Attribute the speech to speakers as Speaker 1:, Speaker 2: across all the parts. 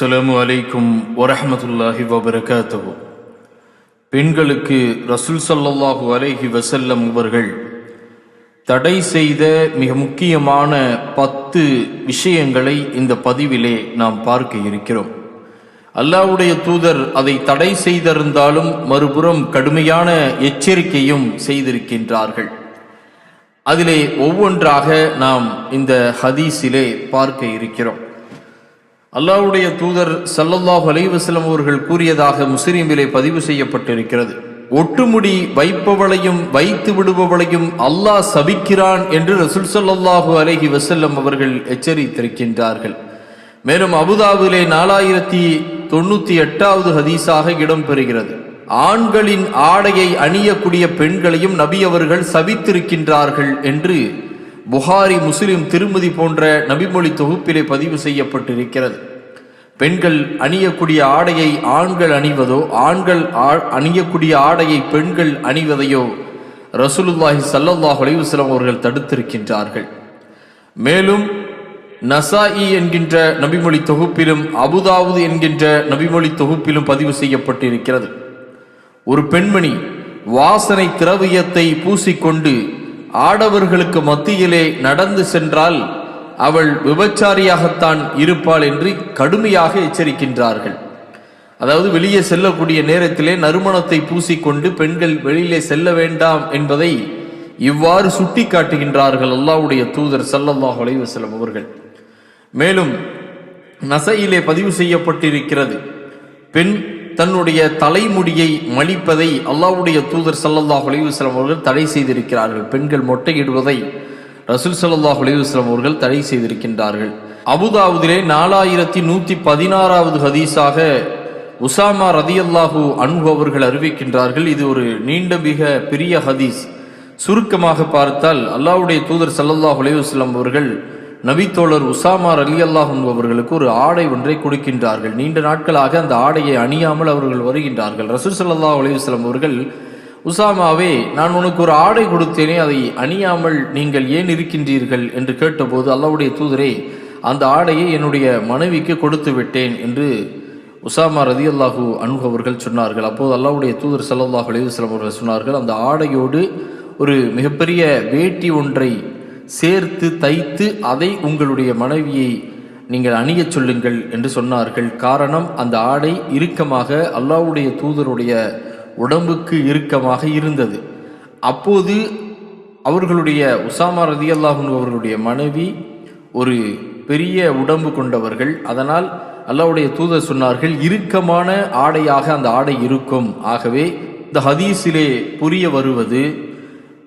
Speaker 1: அஸ்ஸலாமு அலைக்கும் வரஹ்மத்துல்லாஹி வபரகாத்துஹு. பெண்களுக்கு ரசூல் ஸல்லல்லாஹு அலைஹி வசல்லம் அவர்கள் தடை செய்த மிக முக்கியமான பத்து விஷயங்களை இந்த பதிவிலே நாம் பார்க்க இருக்கிறோம். அல்லாஹ்வுடைய தூதர் அதை தடை செய்திருந்தாலும் மறுபுறம் கடுமையான எச்சரிக்கையும் செய்திருக்கின்றார்கள். அதிலே ஒவ்வொன்றாக நாம் இந்த ஹதீஸிலே பார்க்க இருக்கிறோம். அல்லாவுடைய தூதர் சல்லல்லாஹ் அலைவசலம் அவர்கள் கூறியதாக முஸ்லீமிலே பதிவு செய்யப்பட்டிருக்கிறது. ஒட்டுமுடி வைப்பவளையும் வைத்து விடுபவளையும் அல்லாஹ் சபிக்கிறான் என்று ரசூல் சல்லாஹூ அலஹி வசல்லம் அவர்கள் எச்சரித்திருக்கின்றார்கள். மேலும் அபுதாபிலே நாலாயிரத்தி தொண்ணூத்தி எட்டாவது ஹதீஸாக இடம்பெறுகிறது. ஆண்களின் ஆடையை அணியக்கூடிய பெண்களையும் நபி அவர்கள் சபித்திருக்கின்றார்கள் என்று புகாரி முஸ்லிம் திருமதி போன்ற நபிமொழி தொகுப்பிலே பதிவு செய்யப்பட்டிருக்கிறது. பெண்கள் அணியக்கூடிய ஆடையை ஆண்கள் அணிவதோ ஆண்கள் ஆ- அணியக்கூடிய ஆடையை பெண்கள் அணிவதையோ ரசூலுல்லாஹி சல்லல்லாஹ் அலைவுஸ்லாம் அவர்கள் தடுத்திருக்கின்றார்கள். மேலும் நசாயி என்கின்ற நபிமொழி தொகுப்பிலும் அபுதாவுது என்கின்ற நபிமொழி தொகுப்பிலும் பதிவு செய்யப்பட்டிருக்கிறது. ஒரு பெண்மணி வாசனை திரவியத்தை பூசிக்கொண்டு ஆடவர்களுக்கு மத்தியிலே நடந்து சென்றால் அவள் விபச்சாரியாகத்தான் இருப்பாள் என்று கடுமையாக எச்சரிக்கின்றார்கள். அதாவது வெளியே செல்லக்கூடிய நேரத்திலே நறுமணத்தை பூசிக்கொண்டு பெண்கள் வெளியிலே செல்ல வேண்டாம் என்பதை இவ்வாறு சுட்டி காட்டுகின்றார்கள் அல்லாவுடைய தூதர் சல்லல்லாஹ் அலைவசலம் அவர்கள். மேலும் நசையிலே பதிவு செய்யப்பட்டிருக்கிறது. பெண் தன்னுடைய தலைமுடியை மலிப்பதை அல்லாவுடைய தூதர் சல்லல்லாஹ் அலைஹி அவர்கள் தடை செய்திருக்கிறார்கள். பெண்கள் மொட்டையிடுவதை ரசூல் சல்லாஹ் அலைஹி அவர்கள் தடை செய்திருக்கின்றார்கள். அபுதாவுதிலே நாலாயிரத்தி நூத்தி பதினாறாவது ஹதீஸாக உசாமா ரதியல்லாஹு அன்பு அவர்கள் அறிவிக்கின்றார்கள். இது ஒரு நீண்ட மிக பெரிய ஹதீஸ். சுருக்கமாக பார்த்தால் அல்லாவுடைய தூதர் சல்லல்லாஹ் அலைஹி அவர்கள் நபித்தோழர் உசாமார் அலி அல்லாஹும் அவர்களுக்கு ஒரு ஆடை ஒன்றை கொடுக்கின்றார்கள். நீண்ட நாட்களாக அந்த ஆடையை அணியாமல் அவர்கள் வருகின்றார்கள். ரசூல் சல்லா அலைஹி அவர்கள் உசாமாவே நான் உனக்கு ஒரு ஆடை கொடுத்தேனே அதை அணியாமல் நீங்கள் ஏன் இருக்கின்றீர்கள்? என்று கேட்டபோது அல்லாவுடைய தூதரே அந்த ஆடையை என்னுடைய மனைவிக்கு கொடுத்து விட்டேன் என்று உசாமா ரதி அல்லாஹூ அன்ஹு அவர்கள் சொன்னார்கள். அப்போது அல்லாவுடைய தூதர் சல்லாஹ் அலைஹி அவர்கள் சொன்னார்கள் அந்த ஆடையோடு ஒரு மிகப்பெரிய வேட்டி ஒன்றை சேர்த்து தைத்து அதை உங்களுடைய மனைவியை நீங்கள் அணியச் சொல்லுங்கள் என்று சொன்னார்கள். காரணம் அந்த ஆடை இறுக்கமாக அல்லாஹ்வுடைய தூதருடைய உடம்புக்கு இறுக்கமாக இருந்தது. அப்போது அவர்களுடைய உசாமா ரதி அவர்களுடைய மனைவி ஒரு பெரிய உடம்பு கொண்டவர்கள். அதனால் அல்லாவுடைய தூதர் சொன்னார்கள் இறுக்கமான ஆடையாக அந்த ஆடை இருக்கும். ஆகவே இந்த ஹதீஸிலே புரிய வருவது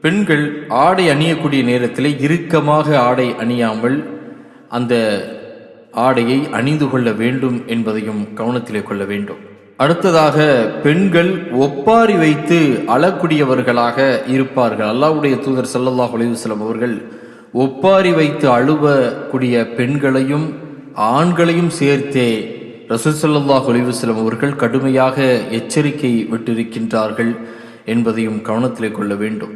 Speaker 1: பெண்கள் ஆடை அணியக்கூடிய நேரத்தில் இறுக்கமாக ஆடை அணியாமல் அந்த ஆடையை அணிந்து கொள்ள வேண்டும் என்பதையும் கவனத்தில் கொள்ள வேண்டும். அடுத்ததாக பெண்கள் ஒப்பாரி வைத்து அழக்கூடியவர்களாக இருப்பார்கள். அல்லாவுடைய தூதர் ஸல்லல்லாஹு அலைஹி அவர்கள் ஒப்பாரி வைத்து அழுவக்கூடிய பெண்களையும் ஆண்களையும் சேர்த்தே ரசூல் ஸல்லல்லாஹு அலைஹி அவர்கள் கடுமையாக எச்சரிக்கை விட்டிருக்கின்றார்கள் என்பதையும் கவனத்தில் கொள்ள வேண்டும்.